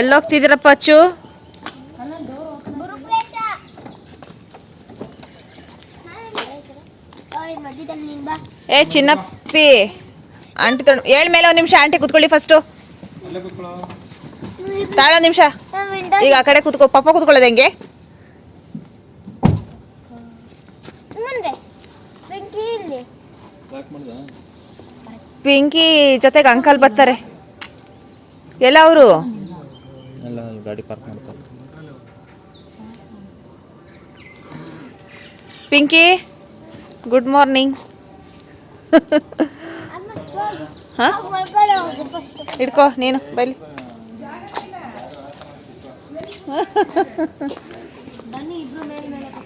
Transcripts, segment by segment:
ಎಲ್ಲೋಗ್ತಿದ್ದೀರಪ್ಪ ಅಚ್ಚು? ಏ, ಚಿನ್ನಪ್ಪಿ, ಆಂಟಿ ತೊಗೊಂಡು ಏಳ್ ಮೇಲೆ ಒಂದು ನಿಮಿಷ ಆಂಟಿ ಕೂತ್ಕೊಳ್ಳಿ ಫಸ್ಟು ತಾಳ ನಿಮಿಷ. ಈಗ ಆ ಕಡೆ ಕುತ್ಕೋ, ಪಪ್ಪ ಕೂತ್ಕೊಳ್ಳೋದು ಹೆಂಗೆ? ಪಿಂಕಿ ಜೊತೆಗೆ ಅಂಕಲ್ ಬರ್ತಾರೆ. ಎಲ್ಲ ಅವರು? ಗಾಡಿ ಪಾರ್ಕ್ ಮಾಡ್ತಾರೆ. ಪಿಂಕಿ ಗುಡ್ ಮಾರ್ನಿಂಗ್ ಹಾ? ಇಬ್ರು ಮೇಲೆ ಫಸ್ಟ್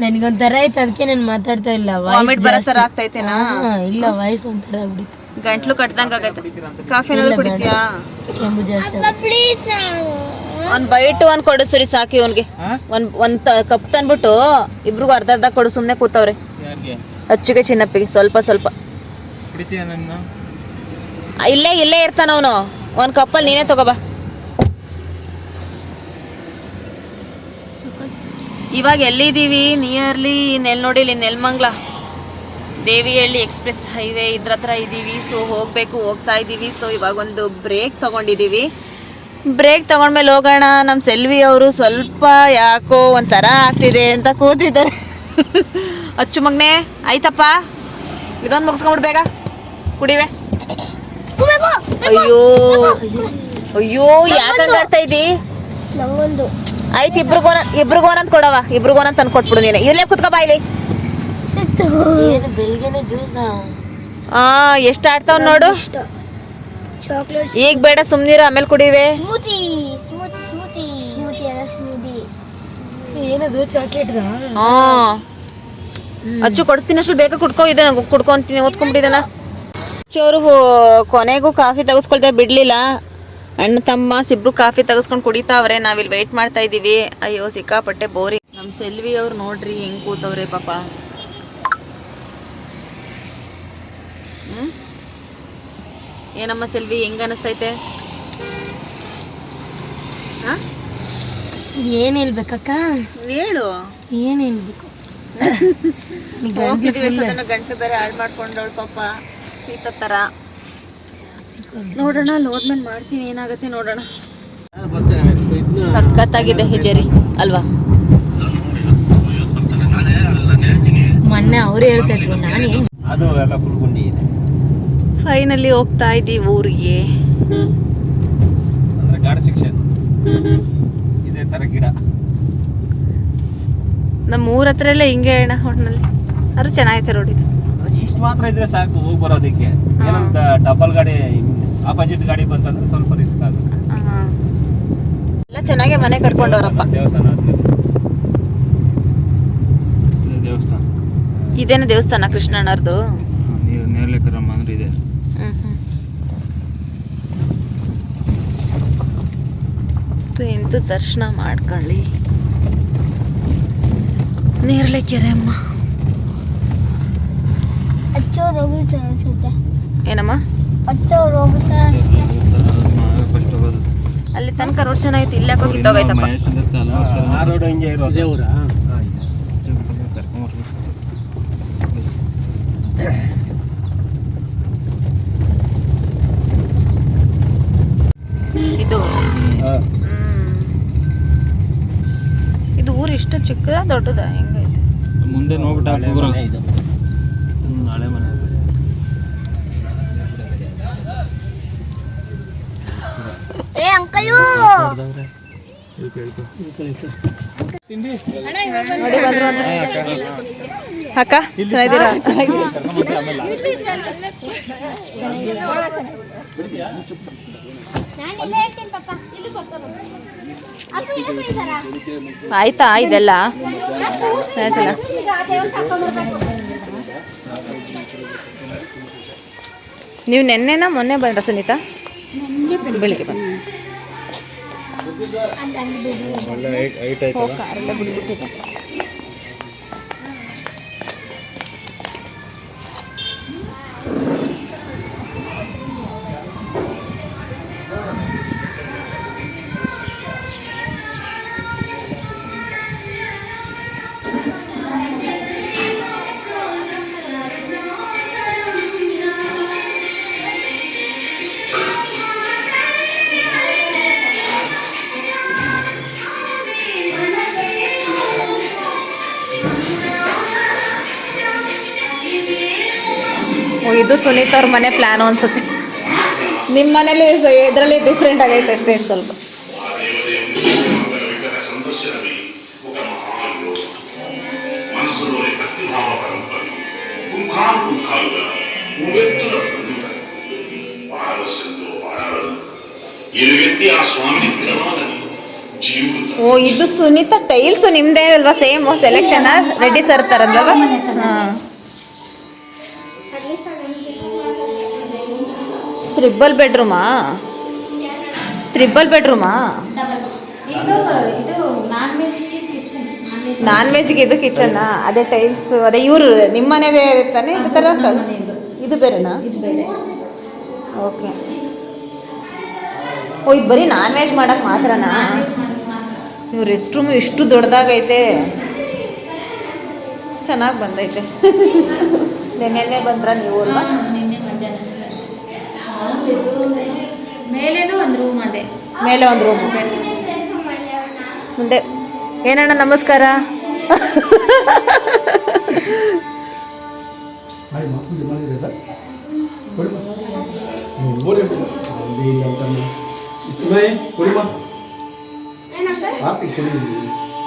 ನನಗೊಂಥರ ಆಯ್ತು ಅದಕ್ಕೆ ನಾನು ಮಾತಾಡ್ತಾ ಇಲ್ಲ. ವಾಮಿಟ್ ಬರೋ ಥರ ಆಗ್ತೈತೇನಾ? ಹಾ, ಇಲ್ಲ ವಾಯ್ಸ್ ಒಂಥರ ಆಗ್ಬಿಟ್ಟಿತ್ತು ಗಂಟ್ಲು ಕಟ್ದಂಗ ಆಗತ್ತೆ. ಕಾಫಿ ಏನಾದ್ರು ಕುಡಿತೀಯಾ? ಕೆಮ್ಮು ಜಾಸ್ತಿ ಪ್ಲೀಸ್ ನಾನು ಒಂದ್ ಬೈಟು ಒಂದ್ ಕೊಡು ಸರಿ ಸಾಕಿ ಅವನ್ಗೆ. ಒಂದ್ ಒಂದ್ ಕಪ್ ತಂದ್ಬಿಟ್ಟು ಇಬ್ರಿಗೂ ಅರ್ಧ ಅರ್ಧ ಕೊಡು ಸುಮ್ನೆ ಕೂತವ್ರೆ. ಯಾರಿಗೆ? ಅಚ್ಚುಗೆ ಚಿನ್ನಪ್ಪಿಗೆ ಸ್ವಲ್ಪ ಸ್ವಲ್ಪ. ಕುಡಿತೀಯ ನನ್ನ? ಆ, ಇಲ್ಲೇ ಇಲ್ಲೇ ಇರ್ತಾನ ಅವನು. ಒಂದ್ ಕಪ್ಪಲ್ಲಿ ನೀನೇ ತಗೋಬಾ. ಇವಾಗ ಎಲ್ಲಿದ್ದೀವಿ? ನಿಯರ್ಲಿ ನೆಲ್ನೋಡಿ ಇಲ್ಲಿ ನೆಲ್ಮಂಗ್ಲ. ದೇವಿಹಳ್ಳಿ ಎಕ್ಸ್ಪ್ರೆಸ್ ಹೈವೇ ಇದ್ರ ಹತ್ರ ಇದ್ದೀವಿ. ಸೊ ಹೋಗಬೇಕು ಹೋಗ್ತಾ ಇದ್ದೀವಿ. ಸೊ ಇವಾಗ ಒಂದು ಬ್ರೇಕ್ ತಗೊಂಡಿದ್ದೀವಿ. ಬ್ರೇಕ್ ತಗೊಂಡ್ಮೇಲೆ ಹೋಗೋಣ. ನಮ್ಮ ಸೆಲ್ವಿ ಅವರು ಸ್ವಲ್ಪ ಯಾಕೋ ಒಂಥರ ಆಗ್ತಿದೆ ಅಂತ ಕೂತಿದ್ದಾರೆ. ಅಚ್ಚು ಮಗ್ನೆ ಆಯ್ತಪ್ಪ? ಇದೊಂದು ಮುಗಿಸ್ಕೊಂಡ್ಬಿಡ್ ಬೇಗ. ಕುಡಿವೆ. ಅಯ್ಯೋ ಅಯ್ಯೋ ಯಾಕಂಗ ಆಡ್ತಾ ಇದ್ದೀ? ಆಯ್ತು ಇಬ್ರಿಗೋನ ಇಬ್ರಿಗೋನಂತ ಕೊಡವ ಇಬ್ರಿಗೋನಂತ ತಂದು ಕೊಟ್ಬಿಡು ನೀನು. ಇಲ್ಲೇ. ಕುತ್ಕೋ ಬಾಯ್ಲಿ ಆ ಎಷ್ಟು ಆಡ್ತಾವ್ ನೋಡು. ಚಾಕ್ಲೇಟ್ ಈಗ ಬೇಡ ಸುಮ್ಮನೆ ಆಮೇಲೆ ಕುಡಿವೆ. Smoothie smoothie smoothie. ಸ್ಮೂತಿ ಅಲ್ಲ ಸ್ಮೂದಿ. ಏನದು? ಅಚ್ಚು ಕೊಡಿಸ್ತೀನಿ ಅಷ್ಟು ಬೇಗ ಕುಡ್ಕೋ ಇದೆ ಕುಡ್ಕೊಂತೀನಿ ಓದ್ಕೊಂಡ್ಬಿಟ್ಟಿದ್ದಾನ ಚೋರು ಕೊನೆಗೂ ಕಾಫಿ ತೆಗೆಸ್ಕೊಳ್ದೆ ಬಿಡ್ಲಿಲ್ಲ. ಅಣ್ಣ ತಮ್ಮ ಸಿಬ್ರು ಕಾಫಿ ತೆಗೆಸ್ಕೊಂಡು ಕುಡಿತಾವ್ರೆ ನಾವಿಲ್ಲಿ ವೆಯ್ಟ್ ಮಾಡ್ತಾ ಇದ್ದೀವಿ ಅಯ್ಯೋ ಸಿಕ್ಕಾಪಟ್ಟೆ ಬೋರಿ ನಮ್ಮ ಸೆಲ್ವಿ ಅವ್ರು ನೋಡ್ರಿ ಹೆಂಗ್ ಕೂತವ್ರೆ ಪಾಪ. ಹ್ಮ್? ಏನಮ್ಮ ಸೆಲ್ವಿ ಹೆಂಗ್ ಅನಿಸ್ತೈತೆ? ಹಾ? ಏನ್ ಹೇಳ್ಬೇಕಕ್ಕ? ಹೇಳು. ಏನ್ ಹೇಳ್ಬೇಕು? ಗಂಟೆ ಬೇರೆ ಹಾಳು ಮಾಡ್ಕೊಂಡವಳು ಪಾಪ. ಶೀತ ತರ. ನೋಡೋಣ ಲೋಡ್ ಮೇಲೆ ಮಾಡ್ತೀನಿ ಏನಾಗುತ್ತೆ ನೋಡೋಣ. ಸಖತ್ತಾಗಿದೆ ಹೆಜರಿ ಅಲ್ವಾ? ಮೊನ್ನೆ ಅವ್ರು ಹೇಳ್ತಾ ಇದ್ರು ನಾನು ಏನ್ ಅದು ಎಲ್ಲ ಫುಲ್ ಗುಂಡಿ ಇದೆ. ಫೈನಲಿ ಹೋಗ್ತಾ ಇದ್ದೀವಿ ಊರಿಗೆ. ಅಂದ್ರೆ ಗಾಡಿ ಶಿಕ್ಷೆ ಇದೇ ತರ ಗಿಡ. ನಮ್ಮ ಊರ ಹತ್ರ ಎಲ್ಲ ಹಿಂಗೆ ಅಣ್ಣ ಹೋಟ್ನಲ್ಲಿ ಅದು ಚೆನ್ನಾಗೈತೆ ರೋಡ್ ಇದು. ಇಷ್ಟು ಮಾತ್ರ ಇದ್ರೆ ಸಾಕು ಹೋಗಿ ಬರೋದಕ್ಕೆ. ಏನಂತ ಡಬಲ್ ಗಾಡಿ ಆಪೋಸಿಟ್ ಗಾಡಿ ಬಂತಂದ್ರೆ ಸ್ವಲ್ಪ ರಿಸ್ಕ್ ಆಗುತ್ತೆ. ಎಲ್ಲ ಚೆನ್ನಾಗೆ ಮನೆ ಕಟ್ಕೊಂಡವ್ರಪ್ಪ. ದೇವಸ್ಥಾನ ಆದ್ಮೇಲೆ. ಇದು ದೇವಸ್ಥಾನ. ಇದೇನ ದೇವಸ್ಥಾನ ಕೃಷ್ಣಣ್ಣರ್ದು ನೀರು ನೇರ್ಲೆಕ್ಕರಮ್ಮ ಅಂದ್ರೆ ಇದೆ. ಹ್ಮ್ ಹ್ಮ್. ಇದು ಇಂತು ದರ್ಶನ ಮಾಡ್ಕೊಳ್ಳಿ. ನೇರಳೆ ಕೆರೆ ಅಮ್ಮ ಏನಮ್ಮ? ಅಲ್ಲಿ ತನಕ ರೋಡ್ ಚೆನ್ನಾಗಿತ್ತು ಇಲ್ಲ ಹೋಗಿ ಕಿತ್ತೋಗೈತಪ್ಪ. ಆ ರೋಡ್ ಹಿಂಗೆ ಇರೋದು. ದೇವ್ರ ಇದು. ಇದು. ಊರು ಇಷ್ಟು ಚಿಕ್ಕದ ದೊಡ್ಡದ ಹೆಂಗೈತೆ? ಮುಂದೆ ನೋಡ್ಬಿಟ್ಟು ಹಾಕಿ ಹಾಕ್ಬಿಡು. ಹ್ಮ್, ಹಳೆ ಮನೆ ತಿಂಡಿ ನೋಡಿ ಬಂದ್ರು ಅಂತ ಅಕ್ಕ ಚೆನ್ನಾಗಿದ್ದೀರಾ ನಾನು ಇಲ್ಲೇ ಹೇಳ್ತೀನಿ ಪಪ್ಪ ಇಲ್ಲಿ ಕೊಟ್ಟೋಗು ಅಪ್ಪ ಇಲ್ಲೇ ಚೆನ್ನಾಗಿದ್ದೀರಾ? ಆಯ್ತಾ ಇದೆಲ್ಲ? ನೀವು ನೆನ್ನೆನಾ ಮೊನ್ನೆ ಬಂದ್ರ ಸುನೀತಾ? ಬೆಳಿಗ್ಗೆ ಬಂದು ಒಳ್ಳೆ ಹೈಟ್ ಹೈಟ್ ಆಯ್ತಲ್ಲ ಇದು ಸುನೀತ್ ಅವ್ರ ಮನೆ ಪ್ಲ್ಯಾನು ಅನ್ಸುತ್ತೆ. ನಿಮ್ಮ ಮನೇಲಿ ಇದ್ರಲ್ಲಿ ಡಿಫ್ರೆಂಟ್ ಆಗೈತೆ ಅಷ್ಟೇ ಸ್ವಲ್ಪ. ಓ ಇದು ಸುನೀತಾ ಟೈಲ್ಸ್ ನಿಮ್ದೇ ಅಲ್ವಾ? ಸೇಮ್ ಸೆಲೆಕ್ಷನ್ ರೆಡ್ಡಿ ಸರ್ ತರಲ್ವಾ ಹಾ. ತ್ರಿಬಲ್ ಬೆಡ್ರೂಮಾ? ತ್ರಿಬಲ್ ಬೆಡ್ರೂಮಾ? ನಾನ್ ವೆಜ್ಗೆ ಇದು ಕಿಚನ್? ಅದೇ ಟೈಲ್ಸ್, ಅದೇ ಇವರು ನಿಮ್ಮ ಮನೆದೇ ತಾನೇ ಇದು ಥರ ಇದು ಬೇರೆನಾ? ಓಕೆ. ಓ, ಇದು ಬರೀ ನಾನ್ ವೆಜ್ ಮಾಡಕ್ ಮಾತ್ರನಾ? ನೀವು ರೆಸ್ಟ್ ರೂಮ್ ಇಷ್ಟು ದೊಡ್ಡದಾಗೈತೆ. ಚೆನ್ನಾಗಿ ಬಂದೈತೆ. ನೆನ್ನೆ ಬಂದ್ರ ನೀವು ಅಲ್ವಾ? ಮೇಲೇನೂ ಒಂದು ರೂಮ್ ಅದೇ. ಮೇಲೆ ಒಂದು ರೂಮ್ ಮುಂದೆ. ಏನಣ್ಣ ನಮಸ್ಕಾರ?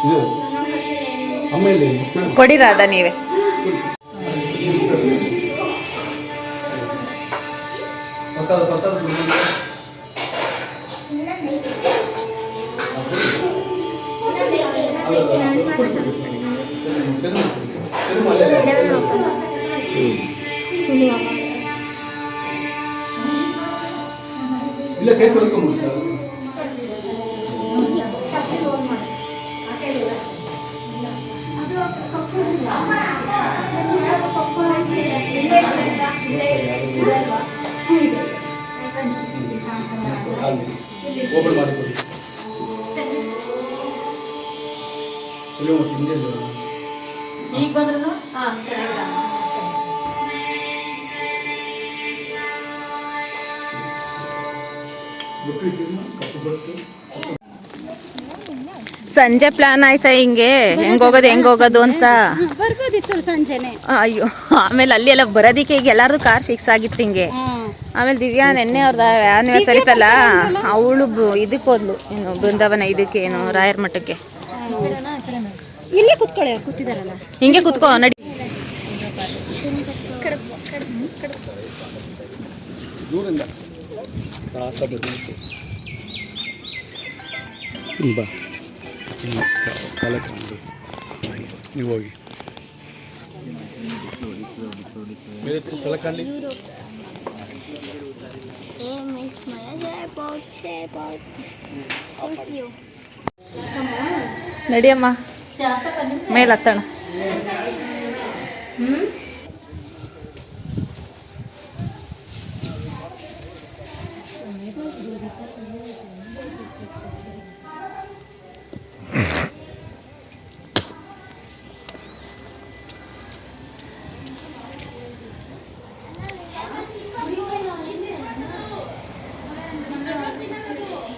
ಇದು ಅಮ್ಮ ಇಲ್ಲಿ ಕೊಡಿ ರಾಧಾ ನೀವೇ. ಹೊಸ ಹೊಸ ಇಲ್ಲ ಕೈ ತೊಳ್ಕೊಂಬಿಡಿ ಸರ್ ಓಪನ್ ಮಾಡಿಕೊಡಿ. ಸುಲಭ ಮತ್ತೆ ಹಿಂದೆ ಈಗ ಬಂದ್ರು ಹಾಂ ಚೆನ್ನಾಗಿಲ್ಲ ಸಂಜೆ ಪ್ಲಾನ್ ಆಯ್ತಾ ಹಿಂಗೆ? ಹೆಂಗ್ ಹೋಗೋದು ಹೆಂಗ್ ಹೋಗೋದು ಅಂತ? ಬರ್ಬೋದಿತ್ತು ಸಂಜೆನೆ. ಅಯ್ಯೋ ಆಮೇಲೆ ಅಲ್ಲಿ ಎಲ್ಲ ಬರೋದಿಕ್ಕೆ ಈಗ ಎಲ್ಲಾರು ಕಾರ್ ಫಿಕ್ಸ್ ಆಗಿತ್ತು ಹಿಂಗೆ. ಆಮೇಲೆ ದಿವ್ಯಾ ನೆನ್ನೆ ಅವ್ರದ ಆನಿವರ್ಸರಿ ಇತ್ತಲ್ಲ ಅವಳು ಇದಕ್ಕೆ ಹೋದ್ಲು ಏನು ಬೃಂದಾವನ ಇದಕ್ಕೆ ಏನು ರಾಯರ ಮಠಕ್ಕೆ. ಇಲ್ಲೇ ಕುತ್ಕೊಳ್ಳಿ ಅವ್ರು ಕೂತಿದಾರಲ್ಲ. ಹಿಂಗೆ ಕುತ್ಕೋ ನಡಿ. ನೀವು ಹೋಗಿ. ನಡಿಯಮ್ಮ ಮೇಲೆ ಹತ್ತಣ.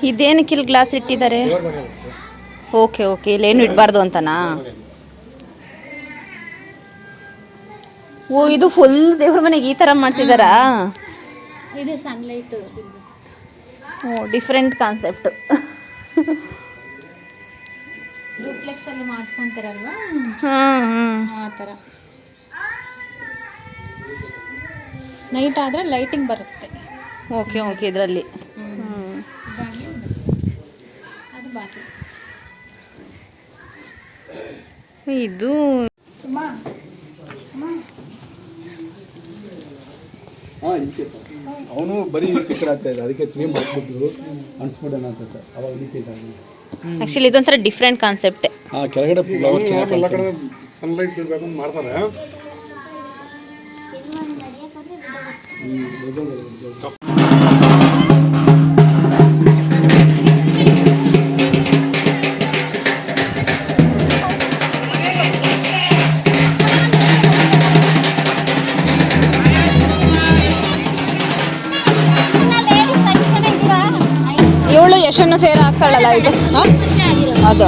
ಇದೇನಕ್ಕೆ ಇಲ್ಲಿ ಗ್ಲಾಸ್ ಇಟ್ಟಿದ್ದಾರೆ? Okay okay. ಇಲ್ಲೇನು ಇಡಬಾರ್ದು ಅಂತನಾ? ಓ ಇದು ಫುಲ್ ದೇವ್ರ ಮನೆಗೆ ಈ ಥರ ಮಾಡಿಸಿದಾರಾ? ಇದು ಸನ್ಲೈಟ್ ಓ ಡಿಫ್ರೆಂಟ್ ಕಾನ್ಸೆಪ್ಟ್ ಡೂಪ್ಲೆಕ್ಸ್ ಅಲ್ಲಿ ಮಾಡಿಸ್ಕೊಂತಾರಲ್ವಾ? ಆ ಥರ ನೈಟ್ ಆದರೆ ಲೈಟಿಂಗ್ ಬರುತ್ತೆ. ಓಕೆ ಓಕೆ ಇದರಲ್ಲಿ. ಇದು ಅವನು ಬರೀ ಚಿತ್ರ ಆಗ್ತಾ ಇದೆ ಅದಕ್ಕೆ ಕ್ರೀಮ್ ಹಾಕ್ಬಿಟ್ಟು ಅನ್ಸ್ಬಿಡೋಣ ಅಂತ ಸರ್. ಅವಾಗ ಲೀಕೇಜ್ ಆಗಿದೆ ಆಕ್ಚುಲಿ ಇದೊಂಥರ ಡಿಫ್ರೆಂಟ್ ಕಾನ್ಸೆಪ್ಟ್ ಆ ಕೆಳಗಡೆ ಫ್ಲವರ್ ಎಲ್ಲ ಕಡೆ ಸನ್ಲೈಟ್ ಬೀಳ್ಬೇಕು ಅಂತ ಮಾಡ್ತಾರೆ. ಇವಳು ಯಶನ್ನು ಸೇರ ಹಾಕ್ತಾಳಲ್ಲ ಇದು? ಅದು.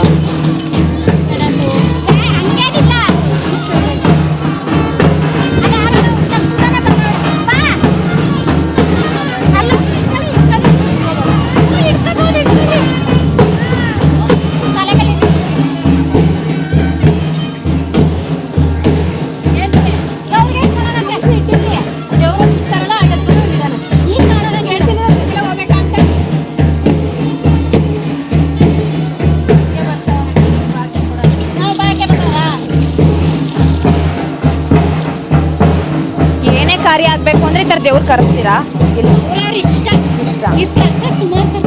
ಅಂದರೆ ಕರೆಸ್ತೀರಾ? ಇಲ್ಲ. ಇಷ್ಟ. ಇಷ್ಟ. ಸುಮಾರು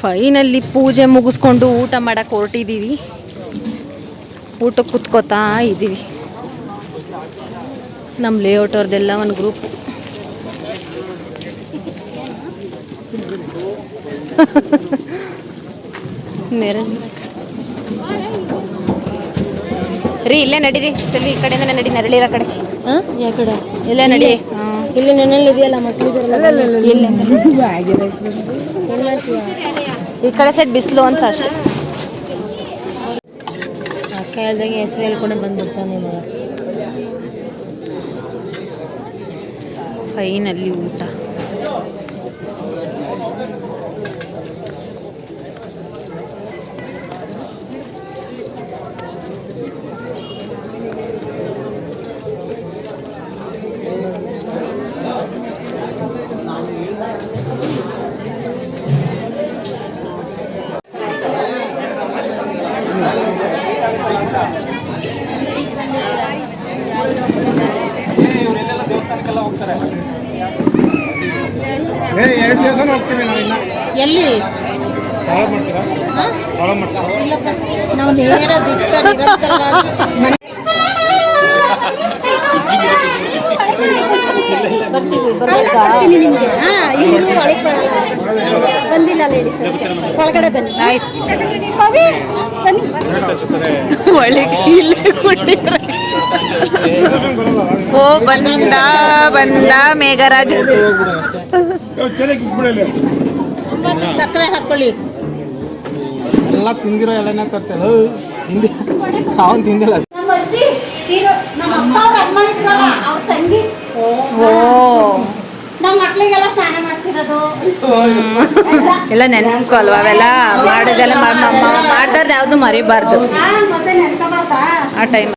ಫೈನಲ್ಲಿ ಪೂಜೆ ಮುಗಿಸ್ಕೊಂಡು ಊಟ ಮಾಡಕ್ಕೆ ಹೊರಟಿದ್ದೀವಿ ಊಟಕ್ಕೆ ಕುತ್ಕೋತಾ ಇದ್ದೀವಿ ನಮ್ಮ ಲೇಔಟ್ ಅವ್ರದ್ದೆಲ್ಲ ಒಂದು ಗ್ರೂಪ್ ರೀ ಇಲ್ಲೇ ನಡೀರಿ. ಸೆಲ್ವಿ ಈ ಕಡೆಯಿಂದ ನಡಿ ನೆರಳಿರೋ ಕಡೆ. ಹಾಂ ಯಾವ ಕಡೆ? ಇಲ್ಲೇ ನಡಿ. ಹಾಂ. ಇಲ್ಲಿ ನನ್ನಲ್ಲಿ ಇದೆಯಲ್ಲ ಮಕ್ಕಳಿಗೆ ಇದೆಯಲ್ಲ ಇಲ್ಲ. ಏನು ಮಾಡ್ತೀಯ? ಈ ಕಡೆ ಸೈಡ್ ಬಿಸಿಲು ಅಂತ ಅಷ್ಟೇ. ಅಕ್ಕ ಹೇಳ್ದಂಗೆ ಹೆಸರು ಹೇಳ್ಕೊಂಡು ಬಂದ್ಬಿಡ್ತಾನೆ ಫೈನಲ್ಲಿ ಊಟ. ಎರಡು ದಿವಸ ಹೋಗ್ತೀವಿ ನಾವು ಇನ್ನ. ಎಲ್ಲಿ? ನಾವು ನೇರ ದಿಟ್ಟ ಬಂದಿಲ್ಲ ಲೇಡೀಸ್ ಒಳಗಡೆ ಬನ್ನಿ. ಪವಿ ಬನ್ನಿ. ಒಳ್ಳೆ ಇಲ್ಲೇ ಕೊಟ್ಟಿದ್ರೆ ಓ ಬಂದ ಬಂದ ಮೇಘರಾಜ. ಸಕ್ಕರೆ ಹಾಕೊಳ್ಳಿ. ಎಲ್ಲ ತಿಂದಿರೋ ಎಲ್ಲನೇ ತರ್ತೇವೆ ಹಿಂದಿ ಅವನು ತಿಂದಿಲ್ಲ. ನಮ್ಮ ಅಜ್ಜಿ ಇರೋ ನಮ್ಮ ಅಪ್ಪ ಅಮ್ಮ ಇದ್ರಲ್ಲ ಅವ್ರ ತಂಗಿ. ಓ. ನಮ್ಮ ಮಕ್ಳಿಗೆಲ್ಲ ಸ್ನಾನ ಎಲ್ಲ ನೆನಪು ಅಲ್ವಾ ಅವೆಲ್ಲ? ಮಾಡೋದೆಲ್ಲ ಮಾಡ್ತಾರೆ ಯಾವುದು ಮರಿಬಾರ್ದು. ಆ ಟೈಮ್.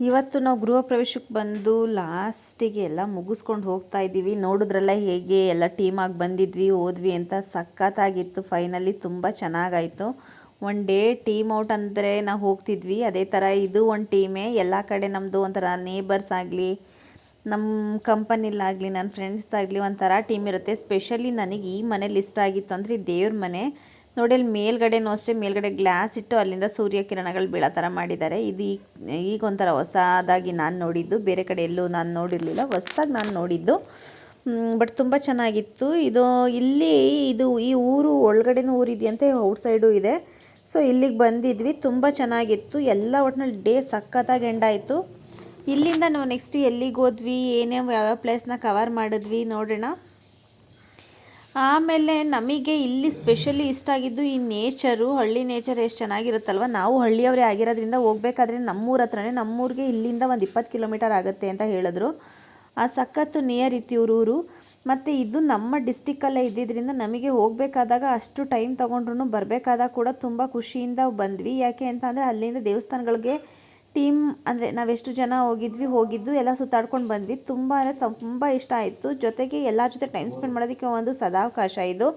ಇವತ್ತು ನಾವು ಗೃಹ ಪ್ರವೇಶಕ್ಕೆ ಬಂದು ಲಾಸ್ಟಿಗೆ ಎಲ್ಲ ಮುಗಿಸ್ಕೊಂಡು ಹೋಗ್ತಾ ಇದ್ದೀವಿ. ನೋಡಿದ್ರೆಲ್ಲ ಹೇಗೆ ಎಲ್ಲ ಟೀಮಾಗಿ ಬಂದಿದ್ವಿ ಹೋದ್ವಿ ಅಂತ ಸಖತ್ತಾಗಿತ್ತು. ಫೈನಲಿ ತುಂಬ ಚೆನ್ನಾಗಾಯಿತು. ಒನ್ ಡೇ ಟೀಮ್ ಔಟ್ ಅಂದರೆ ನಾವು ಹೋಗ್ತಿದ್ವಿ. ಅದೇ ಥರ ಇದು ಒಂದು ಟೀಮೇ ಎಲ್ಲ ಕಡೆ ನಮ್ಮದು ಒಂಥರ ನೇಬರ್ಸ್ ಆಗಲಿ ನಮ್ಮ ಕಂಪನಿಲಾಗಲಿ ನನ್ನ ಫ್ರೆಂಡ್ಸ್ದಾಗಲಿ ಒಂಥರ ಟೀಮ್ ಇರುತ್ತೆ. ಸ್ಪೆಷಲಿ ನನಗೆ ಈ ಮನೇಲಿ ಇಷ್ಟ ಆಗಿತ್ತು ಅಂದರೆ ದೇವ್ರ ಮನೆ. ನೋಡಿ, ಅಲ್ಲಿ ಮೇಲ್ಗಡೆನೂ ಅಷ್ಟೇ, ಮೇಲ್ಗಡೆ ಗ್ಲಾಸ್ ಇಟ್ಟು ಅಲ್ಲಿಂದ ಸೂರ್ಯ ಕಿರಣಗಳು ಬೀಳೋ ಥರ ಮಾಡಿದ್ದಾರೆ. ಇದು ಈಗ ಈಗ ಒಂಥರ ಹೊಸದಾಗಿ ನಾನು ನೋಡಿದ್ದು. ಬೇರೆ ಕಡೆ ಎಲ್ಲೂ ನಾನು ನೋಡಿರಲಿಲ್ಲ. ಹೊಸ್ದಾಗಿ ನಾನು ನೋಡಿದ್ದು. ಬಟ್ ತುಂಬ ಚೆನ್ನಾಗಿತ್ತು. ಇದು ಇಲ್ಲಿ, ಇದು ಈ ಊರು ಒಳಗಡೆನೂ ಊರಿದೆಯಂತೆ ಔಟ್ಸೈಡು ಇದೆ. ಸೊ, ಇಲ್ಲಿಗೆ ಬಂದಿದ್ವಿ. ತುಂಬ ಚೆನ್ನಾಗಿತ್ತು. ಎಲ್ಲ ಒಟ್ಟಿನಲ್ಲಿ ಡೇ ಸಖತ್ತಾಗಿ ಎಂಡಾಯಿತು ಇಲ್ಲಿಂದ ನಾವು ನೆಕ್ಸ್ಟ್ ಎಲ್ಲಿಗೆ ಹೋದ್ವಿ, ಏನೇ ಯಾವ ಪ್ಲೇಸ್ನ ಕವರ್ ಮಾಡಿದ್ವಿ ನೋಡೋಣ. ಆಮೇಲೆ ನಮಗೆ ಇಲ್ಲಿ ಸ್ಪೆಷಲಿ ಇಷ್ಟ ಆಗಿದ್ದು ಈ ನೇಚರು ಹಳ್ಳಿ ನೇಚರ್ ಎಷ್ಟು ಚೆನ್ನಾಗಿರುತ್ತಲ್ವ? ನಾವು ಹಳ್ಳಿಯವರೇ ಆಗಿರೋದ್ರಿಂದ ಹೋಗ್ಬೇಕಾದ್ರೆ ನಮ್ಮೂರ ಹತ್ರನೇ, ನಮ್ಮೂರಿಗೆ ಇಲ್ಲಿಂದ ಒಂದು ಇಪ್ಪತ್ತು ಕಿಲೋಮೀಟರ್ ಆಗುತ್ತೆ ಅಂತ ಹೇಳಿದ್ರು. ಆ ಸಖತ್ತು ನಿಯರ್ ಇತ್ತು ಊರು ಮತ್ತು ಇದು ನಮ್ಮ ಡಿಸ್ಟಿಕ್ಕಲ್ಲೇ ಇದ್ದಿದ್ದರಿಂದ ನಮಗೆ ಹೋಗಬೇಕಾದಾಗ ಅಷ್ಟು ಟೈಮ್ ತೊಗೊಂಡ್ರು ಬರಬೇಕಾದಾಗ ಕೂಡ ತುಂಬ ಖುಷಿಯಿಂದ ಬಂದ್ವಿ. ಯಾಕೆ ಅಂತಂದರೆ ಅಲ್ಲಿಂದ ದೇವಸ್ಥಾನಗಳಿಗೆ ಟೀಮ್ ಅಂದರೆ ನಾವೆಷ್ಟು ಜನ ಹೋಗಿದ್ವಿ, ಹೋಗಿದ್ದು, ಎಲ್ಲ ಸುತ್ತಾಡ್ಕೊಂಡು ಬಂದ್ವಿ. ತುಂಬ ಅಂದರೆ ತುಂಬ ಇಷ್ಟ ಆಯಿತು. ಜೊತೆಗೆ ಎಲ್ಲರ ಜೊತೆ ಟೈಮ್ ಸ್ಪೆಂಡ್ ಮಾಡೋದಕ್ಕೆ ಒಂದು ಸದಾವಕಾಶ ಇದು.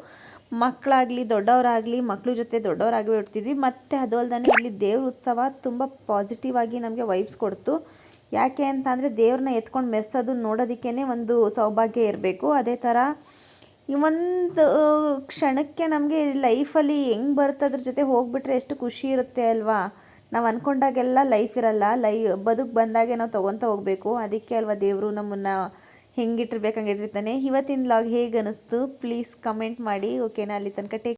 ಮಕ್ಕಳಾಗಲಿ ದೊಡ್ಡವರಾಗಲಿ ಮಕ್ಕಳ ಜೊತೆ ದೊಡ್ಡವರಾಗಿ ಇರ್ತಿದ್ವಿ ಮತ್ತು ಅದು ಅಲ್ದೇ ಇಲ್ಲಿ ದೇವ್ರ ಉತ್ಸವ ತುಂಬ ಪಾಸಿಟಿವ್ ಆಗಿ ನಮಗೆ ವೈಬ್ಸ್ ಕೊಡ್ತು. ಯಾಕೆ ಅಂತ ಅಂದರೆ ದೇವ್ರನ್ನ ಎತ್ಕೊಂಡು ಮೆರೆಸೋದು ನೋಡೋದಕ್ಕೇ ಒಂದು ಸೌಭಾಗ್ಯ ಇರಬೇಕು. ಅದೇ ಥರ ಈ ಒಂದು ಕ್ಷಣಕ್ಕೆ ನಮಗೆ ಲೈಫಲ್ಲಿ ಹೆಂಗೆ ಬರುತ್ತೆ ಅದ್ರ ಜೊತೆ ಹೋಗಿಬಿಟ್ರೆ ಎಷ್ಟು ಖುಷಿ ಇರುತ್ತೆ ಅಲ್ವಾ? ನಾವು ಅಂದ್ಕೊಂಡಾಗೆಲ್ಲ ಲೈಫ್ ಇರಲ್ಲ. ಲೈ, ಬದುಕು ಬಂದಾಗೆ ನಾವು ತೊಗೊತ ಹೋಗಬೇಕು. ಅದಕ್ಕೆ ಅಲ್ವಾ ದೇವರು ನಮ್ಮನ್ನು ಹೆಂಗಿಟ್ಟಿರ್ಬೇಕು ಹಂಗೆ ಇಟ್ಟಿರ್ತಾನೆ ಇವತ್ತಿನ ಲಾಗ್ ಹೇಗೆ ಅನ್ನಿಸ್ತು ಪ್ಲೀಸ್ ಕಮೆಂಟ್ ಮಾಡಿ. ಓಕೆನಾ ಅಲ್ಲಿ ತನಕ ಟೇಕ್